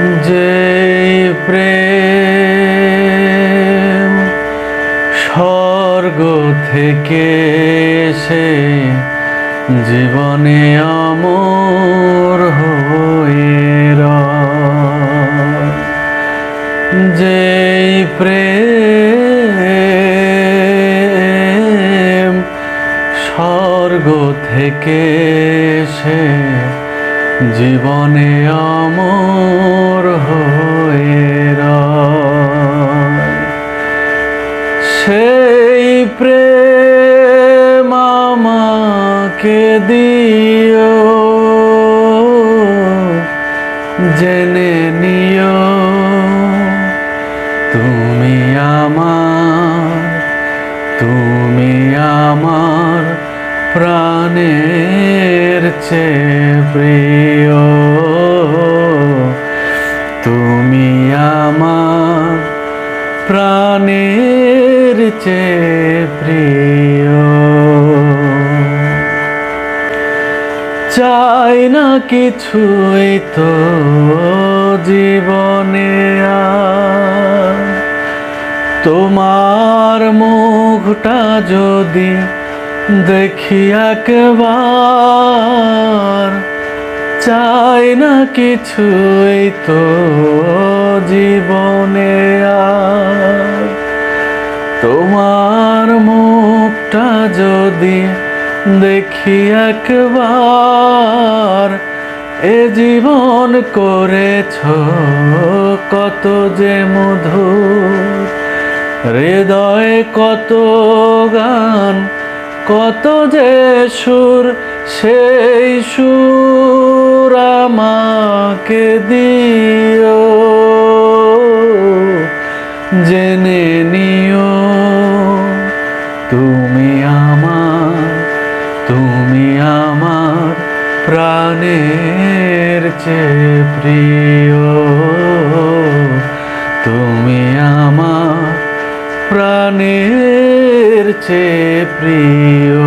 যে প্রেম স্বর্গ থেকে সে জীবনে অমর হয়ে রয়। যেই প্রেম স্বর্গ থেকে সে জীবনে অমর হয়ে। সেই প্রেম আমাকে দিও জেনে নিও তুমি আমার প্রাণের চেয়ে প্রিয়। তুমি আমার প্রাণের চেয়ে প্রিয়। চাই না কিছুই তো জীবনে তোমার মুখটা যদি দেখি একবার, চাই না কিছুই তো জীবনে আর। তোমার মুখটা যদি দেখি একবার, এ জীবন করেছ কত যে মধুর। হৃদয়ে কত গান কত যে সুর, সেই সুর আমাকে দিও। জেনে নিও, তুমি আমার তুমি আমার প্রাণের চেয়ে প্রিয়। তুমি আমার প্রাণের চেয়ে প্রিয়।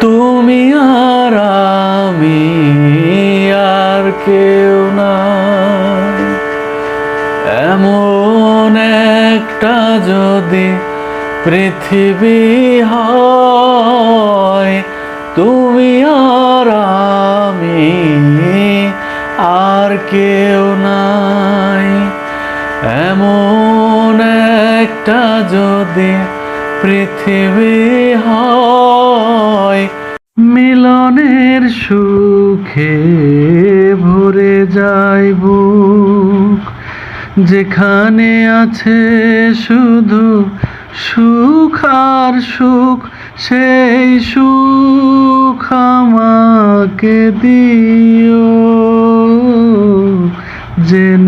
তুমি আর আমি আর কেউ না। এমন একটা যদি পৃথিবী হয়, তুমি আর আমি আর কেউ এমন একটা যদি পৃথিবী হয়, মিলনের সুখে ভরে যায় বুক। যেখানে আছে শুধু সুখ আর সুখ, সেই সুখ আমাকে দিও। জেনে